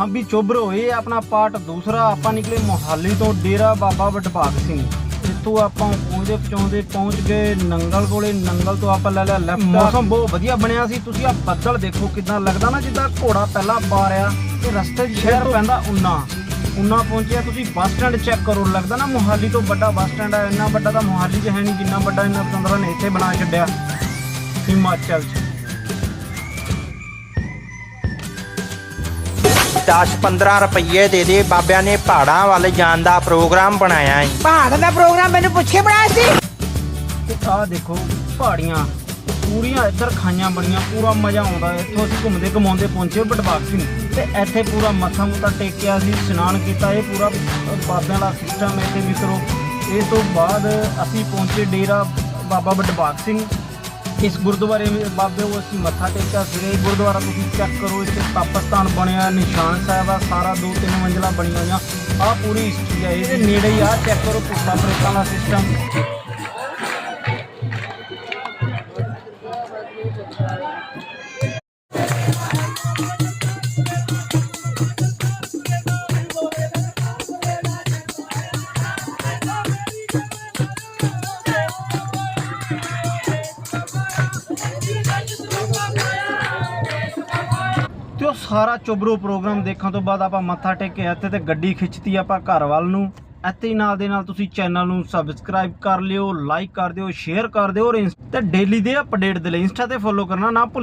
ਹਾਂ ਵੀ ਚੋਬਰੋ ਇਹ ਆਪਣਾ ਪਾਰਟ ਦੂਸਰਾ ਆਪਾਂ ਨਿਕਲੇ ਮੋਹਾਲੀ ਤੋਂ ਡੇਰਾ ਬਾਬਾ ਵਡਭਾਗ ਸਿੰਘ। ਇੱਥੋਂ ਆਪਾਂ ਪਹੁੰਚਦੇ ਪਹੁੰਚਦੇ ਪਹੁੰਚ ਗਏ ਨੰਗਲ ਕੋਲੇ ਨੰਗਲ ਤੋਂ ਆਪਾਂ ਲੈ ਲਿਆ ਲੈਫਟ ਮੌਸਮ ਬਹੁਤ ਵਧੀਆ ਬਣਿਆ ਸੀ ਤੁਸੀਂ ਆ ਬੱਦਲ ਦੇਖੋ ਕਿਦਾਂ ਲੱਗਦਾ ਨਾ ਜਿੱਦਾਂ ਘੋੜਾ ਪਹਿਲਾਂ ਬਾਰਿਆ ਤੇ ਰਸਤੇ 'ਚ ਸ਼ਹਿਰ ਪੈਂਦਾ ਉਨਾ। ਉਨਾ ਪਹੁੰਚਿਆ ਤੁਸੀਂ ਬੱਸ ਸਟੈਂਡ ਚੈੱਕ ਕਰੋ ਲੱਗਦਾ ਨਾ ਮੋਹਾਲੀ ਤੋਂ ਵੱਡਾ ਬੱਸ ਸਟੈਂਡ ਹੈ ਇੰਨਾ ਵੱਡਾ ਤਾਂ ਮੋਹਾਲੀ 'ਚ ਹੈ ਨਹੀਂ ਜਿੰਨਾ ਵੱਡਾ ਇਹਨਾਂ ਪਤੰਦਰਾਂ ਨੇ ਇੱਥੇ ਬਣਾ ਛੱਡਿਆ। ਹਿਮਾਚਲ 'ਚ। 10-15 ਰੁਪਏ ਦੇ ਦੇ। ਬਾਬਿਆਂ ਨੇ ਪਹਾੜਾਂ ਵੱਲ ਜਾਣ ਦਾ ਪ੍ਰੋਗਰਾਮ ਬਣਾਇਆ ਹੈ। ਪਹਾੜ ਦਾ ਪ੍ਰੋਗਰਾਮ ਮੈਨੂੰ ਪੁੱਛੇ ਬਣਾਇਆ ਸੀ। ਤੇ ਆਹ ਦੇਖੋ ਪਹਾੜੀਆਂ ਪੂਰੀਆਂ ਇੱਧਰ ਖਾਈਆਂ ਬਣੀਆਂ ਪੂਰਾ ਮਜ਼ਾ ਆਉਂਦਾ ਹੈ। ਇੱਥੋਂ ਅਸੀਂ ਘੁੰਮਦੇ ਘਮਾਉਂਦੇ ਪਹੁੰਚੇ ਬਟਬਾਗ ਸਿੰਘ ਤੇ ਇੱਥੇ ਪੂਰਾ ਮੱਥਾ ਮੁੱਥਾ ਟੇਕਿਆ ਸੀ ਇਸ਼ਨਾਨ ਕੀਤਾ। ਇਹ ਪੂਰਾ ਬਾਬਿਆਂ ਦਾ ਸਿਸਟਮ ਇੱਥੇ ਵੀ ਕਰੋ ਇਹ ਤੋਂ ਬਾਅਦ ਅਸੀਂ ਪਹੁੰਚੇ ਡੇਰਾ ਬਾਬਾ ਬਟਬਾਗ ਸਿੰਘ। ਇਸ ਗੁਰਦੁਆਰੇ ਵਿੱਚ ਬਾਬੇ ਉਹ ਅਸੀਂ ਮੱਥਾ ਟੇਕਿਆ ਸਵੇਰੇ ਗੁਰਦੁਆਰਾ ਤੁਸੀਂ ਚੈੱਕ ਕਰੋ, ਇੱਥੇ ਤਪਸਤਾਨ ਬਣਿਆ, ਨਿਸ਼ਾਨ ਸਾਹਿਬ ਆ, ਸਾਰਾ ਦੋ ਤਿੰਨ ਮੰਜ਼ਲਾ ਬਣੀਆਂ ਹੋਈਆਂ। ਆ ਪੂਰੀ ਹਿਸਟਰੀ ਆ, ਇਹਦੇ ਨੇੜੇ ਹੀ ਆ ਚੈੱਕ ਕਰੋ ਪੁੱਤਾਂ ਪ੍ਰੇਤਾਂ ਦਾ ਸਿਸਟਮ ਸਾਰਾ ਚੁਬਰੂ ਪ੍ਰੋਗਰਾਮ ਦੇਖਣ ਤੋਂ ਬਾਅਦ ਆਪਾਂ ਮੱਥਾ ਟੇਕਿਆ, ਇੱਥੇ ਤੇ ਗੱਡੀ ਖਿੱਚਤੀ ਆਪਾਂ ਘਰ ਵੱਲ ਨੂੰ। ਇੱਥੇ ਹੀ ਨਾਲ ਦੇ ਨਾਲ ਤੁਸੀਂ ਚੈਨਲ ਨੂੰ ਸਬਸਕ੍ਰਾਈਬ ਕਰ ਲਿਓ ਲਾਈਕ ਕਰ ਦਿਓ ਸ਼ੇਅਰ ਕਰ ਦਿਓ ਔਰ ਤੇ ਡੇਲੀ ਦੇ ਅਪਡੇਟ ਦੇ ਲਈ ਇੰਸਟਾ ਤੇ ਫੋਲੋ ਕਰਨਾ ਨਾ ਭੁੱਲਿਓ।